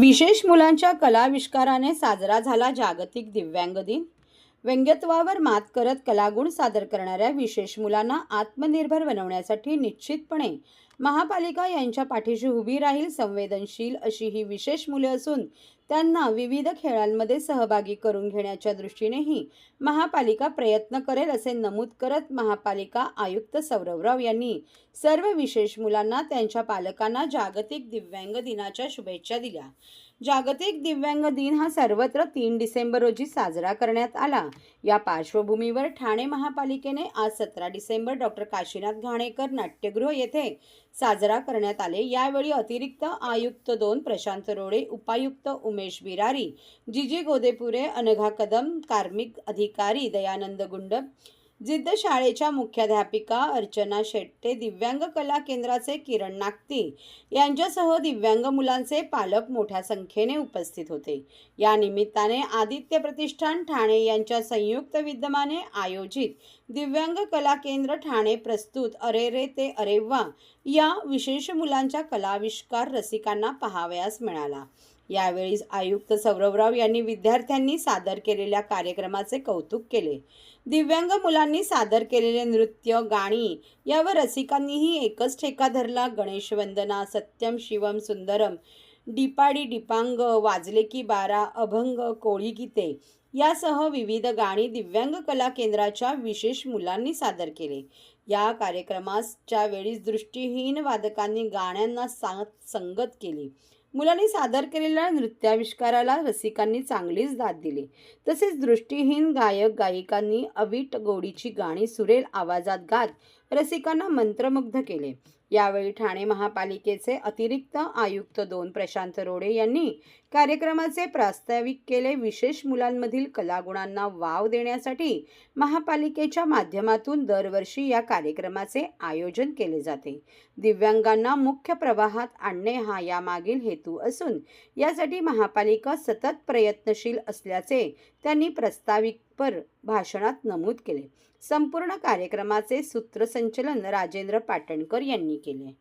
विशेष मुलांच्या कलाविष्काराने साजरा झाला जागतिक दिव्यांग दिन. व्यंग्यत्वावर मात करत कलागुण सादर करणाऱ्या विशेष मुलांना आत्मनिर्भर बनवण्यासाठी निश्चितपणे महापालिका यांच्या पाठीशी उभी राहील संवेदनशील अशी ही विशेष मुले असून त्यांना विविध खेळांमध्ये सहभागी करून घेण्याच्या दृष्टीनेही महापालिका प्रयत्न करेल असे नमूद करत महापालिका आयुक्त सौरवराव यांनी सर्व विशेष मुलांना त्यांच्या पालकांना जागतिक दिव्यांग दिनाच्या शुभेच्छा दिल्या. जागतिक दिव्यांग दिन हा सर्वत्र तीन डिसेंबर रोजी साजरा करण्यात आला. या पार्श्वभूमीवर ठाणे महापालिकेने आज सतरा डिसेंबर डॉक्टर काशीनाथ घाणेकर नाट्यगृह येथे साजरा करण्यात आले. यावेळी अतिरिक्त आयुक्त दोन प्रशांत रोडे उपायुक्त उमेश बिरारी जिजी गोदेपुरे अनघा कदम कार्मिक अधिकारी दयानंद गुंड जिद्द शाळेच्या मुख्याध्यापिका अर्चना शेट्टे दिव्यांग कला केंद्राचे किरण नागती यांच्यासह दिव्यांग मुलांचे पालक मोठ्या संख्येने उपस्थित होते. या निमित्ताने आदित्य प्रतिष्ठान ठाणे यांच्या संयुक्त विद्यमाने आयोजित दिव्यांग कला केंद्र ठाणे प्रस्तुत अरे रे ते अरे वा या विशेष मुलांच्या कलाविष्कार रसिकांना पाहावयास मिळाला. यावेळी आयुक्त सौरवराव यांनी विद्यार्थ्यांनी सादर केलेल्या कार्यक्रमाचे कौतुक केले. दिव्यांग मुलांनी सादर केलेले नृत्य गाणी यावर रसिकांनीही एकच ठेका धरला. गणेश वंदना सत्यम शिवम सुंदरम डिपाडी डिपांग वाजले की बारा अभंग कोळी गीते यासह विविध गाणी दिव्यांग कला केंद्राच्या विशेष मुलांनी सादर केले. या कार्यक्रमाच्या वेळी दृष्टीहीन वादकांनी गाण्यांना साथ संगत केली. मुलांनी सादर केलेल्या नृत्याविष्काराला रसिकांनी चांगलीच दाद दिली. तसेच दृष्टीहीन गायक गायिकांनी अवीट गोडीची गाणी सुरेल आवाजात गात रसिकांना मंत्रमुग्ध केले. यावेळी ठाणे महापालिकेचे अतिरिक्त आयुक्त दोन प्रशांत रोडे यांनी कार्यक्रमाचे प्रास्ताविक केले. विशेष मुलांमधील कलागुणांना वाव देण्यासाठी महापालिकेच्या माध्यमातून दरवर्षी या कार्यक्रमाचे आयोजन केले जाते. दिव्यांगांना मुख्य प्रवाहात आणणे हा यामागील हेतू असून यासाठी महापालिका सतत प्रयत्नशील असल्याचे त्यांनी प्रस्ताविकपर भाषणात नमूद केले. संपूर्ण कार्यक्रमाचे सूत्रसंचलन राजेंद्र पाटणकर यांनी केले.